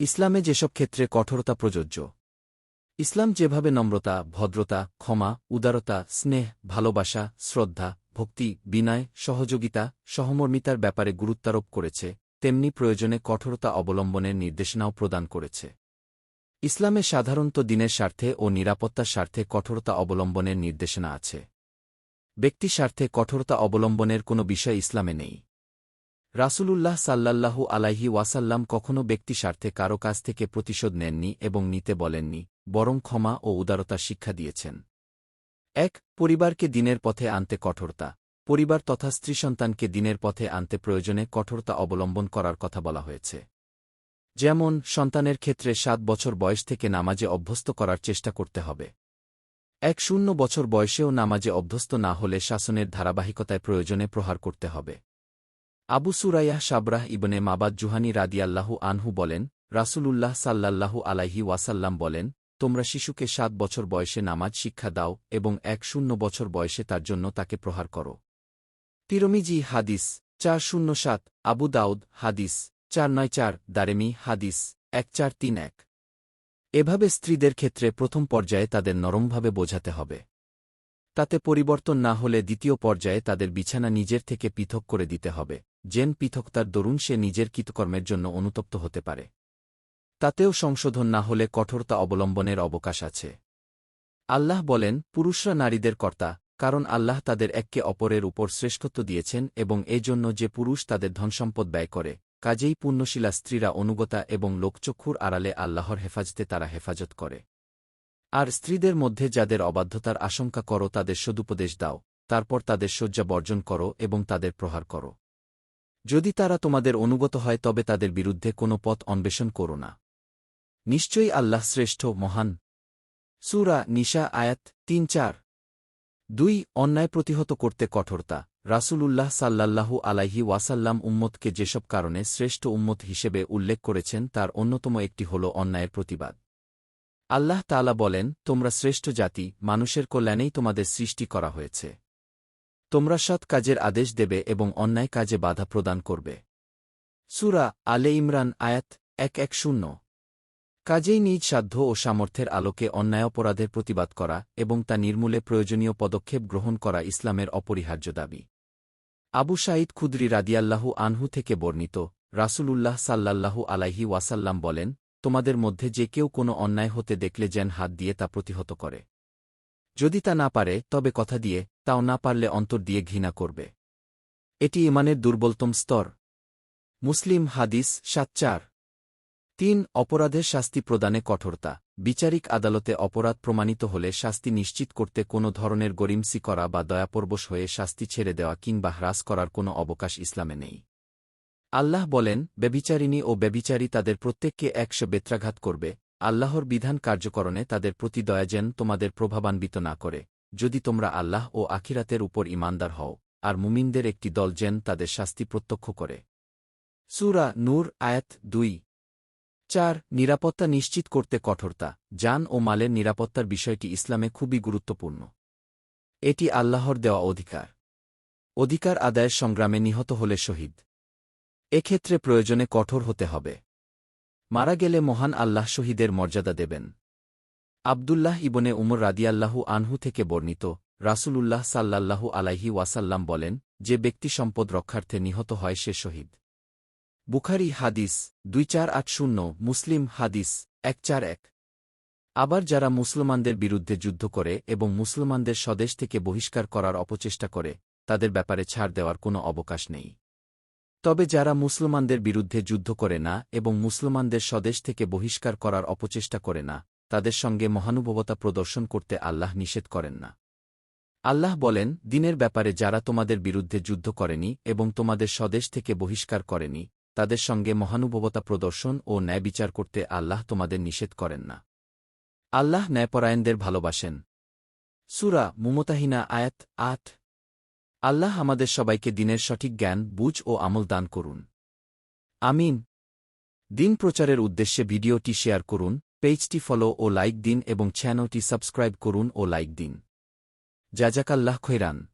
ইসলামে যেসব ক্ষেত্রে কঠোরতা প্রযোজ্য। ইসলাম যেভাবে নম্রতা, ভদ্রতা, ক্ষমা, উদারতা, স্নেহ, ভালোবাসা, শ্রদ্ধা, ভক্তি, বিনয়, সহযোগিতা, সহমর্মিতার ব্যাপারে গুরুত্বারোপ করেছে, তেমনি প্রয়োজনে কঠোরতা অবলম্বনের নির্দেশনাও প্রদান করেছে। ইসলামে সাধারণত দিনের স্বার্থে ও নিরাপত্তার স্বার্থে কঠোরতা অবলম্বনের নির্দেশনা আছে। ব্যক্তি স্বার্থে কঠোরতা অবলম্বনের কোনো বিষয় ইসলামে নেই। রাসূলুল্লাহ সাল্লাল্লাহু আলাইহি ওয়াসাল্লাম কখনও ব্যক্তি স্বার্থে কারও কাছ থেকে প্রতিশোধ নেননি এবং নিতে বলেননি, বরং ক্ষমা ও উদারতা শিক্ষা দিয়েছেন। এক, পরিবারকে দিনের পথে আনতে কঠোরতা। পরিবার তথা স্ত্রী সন্তানকে দিনের পথে আনতে প্রয়োজনে কঠোরতা অবলম্বন করার কথা বলা হয়েছে। যেমন, সন্তানের ক্ষেত্রে সাত বছর বয়স থেকে নামাজে অভ্যস্ত করার চেষ্টা করতে হবে। এক, শূন্য বছর বয়সেও নামাজে অভ্যস্ত না হলে শাসনের ধারাবাহিকতায় প্রয়োজনে প্রহার করতে হবে। আবু সুরাইয়াহ সাবরাহ ইবনে মাবাদ জুহানি রাদিয়াল্লাহু আনহু বলেন, রাসূলুল্লাহ সাল্লাল্লাহু আলাইহি ওয়াসাল্লাম বলেন, তোমরা শিশুকে সাত বছর বয়সে নামাজ শিক্ষা দাও এবং এক শূন্য বছর বয়সে তার জন্য তাকে প্রহার করো। তিরমিজি হাদিস, চার শূন্য সাত, আবু দাউদ হাদিস, চার নয় চার, দারেমি হাদিস, এক চার তিন এক। এভাবে স্ত্রীদের ক্ষেত্রে প্রথম পর্যায়ে তাদের নরমভাবে বোঝাতে হবে। তাতে পরিবর্তন না হলে দ্বিতীয় পর্যায়ে তাদের বিছানা নিজের থেকে পৃথক করে দিতে হবে। জেন পৃথকতার দরুন সে নিজের কৃতকর্মের জন্য অনুতপ্ত হতে পারে। তাতেও সংশোধন না হলে কঠোরতা অবলম্বনের অবকাশ আছে। আল্লাহ বলেন, পুরুষরা নারীদের কর্তা, কারণ আল্লাহ তাদের একে অপরের উপর শ্রেষ্ঠত্ব দিয়েছেন এবং এজন্য যে পুরুষ তাদের ধনসম্পদ ব্যয় করে, কাজেই পুণ্যশীলা স্ত্রীরা অনুগতা এবং লোকচক্ষুর আড়ালে আল্লাহর হেফাজতে তারা হেফাজত করে। আর স্ত্রীদের মধ্যে যাদের অবাধ্যতার আশঙ্কা করো তাদের সদুপদেশ দাও, তারপর তাদের শয্যা বর্জন করো এবং তাদের প্রহার করো। যদি তারা তোমাদের অনুগত হয় তবে তাদের বিরুদ্ধে কোনো পথ অন্বেষণ করো না। নিশ্চয়ই আল্লাহ শ্রেষ্ঠ, মহান। সুরা নিশা আয়াত তিন চার। দুই, অন্যায় প্রতিহত করতে কঠোরতা। রাসূলুল্লাহ সাল্লাল্লাহু আলাইহি ওয়াসাল্লাম উম্মতকে যেসব কারণে শ্রেষ্ঠ উম্মত হিসেবে উল্লেখ করেছেন তার অন্যতম একটি হল অন্যায়ের প্রতিবাদ। আল্লাহ তালা বলেন, তোমরা শ্রেষ্ঠ জাতি, মানুষের কল্যাণেই তোমাদের সৃষ্টি করা হয়েছে। তোমরা সৎ কাজের আদেশ দেবে এবং অন্যায় কাজে বাধা প্রদান করবে। সুরা আলে ইমরান, আয়াত এক এক শূন্য। কাজেই নিজ সাধ্য ও সামর্থ্যের আলোকে অন্যায় অপরাধের প্রতিবাদ করা এবং তা নির্মূলে প্রয়োজনীয় পদক্ষেপ গ্রহণ করা ইসলামের অপরিহার্য দাবি। আবু সাঈদ খুদ্রি রাদিয়াল্লাহু আনহু থেকে বর্ণিত, রাসূলুল্লাহ সাল্লাল্লাহু আলাইহি ওয়াসাল্লাম বলেন, তোমাদের মধ্যে যে কেউ কোনো অন্যায় হতে দেখলে যেন হাত দিয়ে তা প্রতিহত করে। যদি তা না পারে, তবে কথা দিয়ে, তাও না পারলে অন্তর দিয়ে ঘৃণা করবে। এটি ইমানের দুর্বলতম স্তর। মুসলিম হাদিস সাত চার। তিন, অপরাধের শাস্তি প্রদানে কঠোরতা। বিচারিক আদালতে অপরাধ প্রমাণিত হলে শাস্তি নিশ্চিত করতে কোনো ধরনের গরিমসি করা বা দয়াপরবশ হয়ে শাস্তি ছেড়ে দেওয়া কিংবা হ্রাস করার কোনো অবকাশ ইসলামে নেই। আল্লাহ বলেন ব্যবিচারিণী ও ব্যবিচারী তাদের প্রত্যেককে একশো বেত্রাঘাত করবে আল্লাহর বিধান কার্যকরণে তাদের প্রতি দয়া যেন তোমাদের প্রভাবান্বিত না করে, যদি তোমরা আল্লাহ ও আখিরাতের উপর ইমানদার হও, আর মুমিনদের একটি দল যেন তাদের শাস্তি প্রত্যক্ষ করে। সুরা নূর, আয়াত দুই। চার, নিরাপত্তা নিশ্চিত করতে কঠোরতা, যান ও মালের নিরাপত্তার বিষয়টি ইসলামে খুবই গুরুত্বপূর্ণ। এটি আল্লাহর দেওয়া অধিকার। অধিকার আদায়ের সংগ্রামে নিহত হলে শহীদ। এক্ষেত্রে প্রয়োজনে কঠোর হতে হবে। মারা গেলে মহান আল্লাহ শহীদের মর্যাদা দেবেন। আবদুল্লাহ ইবনে উমর রাদিয়াল্লাহু আনহু থেকে বর্ণিত রাসূলুল্লাহ সাল্লাল্লাহু আলাইহি ওয়াসাল্লাম বলেন, যে ব্যক্তি সম্পদ রক্ষার্থে নিহত হয় সে শহীদ। বুখারি হাদিস দুই চার আট শূন্য, মুসলিম হাদিস এক এক। আবার যারা মুসলমানদের বিরুদ্ধে যুদ্ধ করে এবং মুসলমানদের স্বদেশ থেকে বহিষ্কার করার অপচেষ্টা করে, তাদের ব্যাপারে ছাড় দেওয়ার কোনো অবকাশ নেই। তবে যারা মুসলমানদের বিরুদ্ধে যুদ্ধ করে না এবং মুসলমানদের স্বদেশ থেকে বহিষ্কার করার অপচেষ্টা করে না, তাদের সঙ্গে মহানুভবতা প্রদর্শন করতে আল্লাহ নিষেধ করেন না। আল্লাহ বলেন, দিনের ব্যাপারে যারা তোমাদের বিরুদ্ধে যুদ্ধ করেনি এবং তোমাদের স্বদেশ থেকে বহিষ্কার করেনি, তাদের সঙ্গে মহানুভবতা প্রদর্শন ও ন্যায় বিচার করতে আল্লাহ তোমাদের নিষেধ করেন না। আল্লাহ ন্যায়পরায়ণদের ভালোবাসেন। সুরা মুমতাহিনা আয়াত আট আল্লাহ আমাদের সবাইকে দিনের সঠিক জ্ঞান, বুঝ ও আমল দান করুন। আমিন। দিন প্রচারের উদ্দেশ্যে ভিডিওটি শেয়ার করুন, পেজটি ফলো ও লাইক দিন এবং চ্যানেলটি সাবস্ক্রাইব করুন ও লাইক দিন। জাজাকাল্লাহ খৈরান।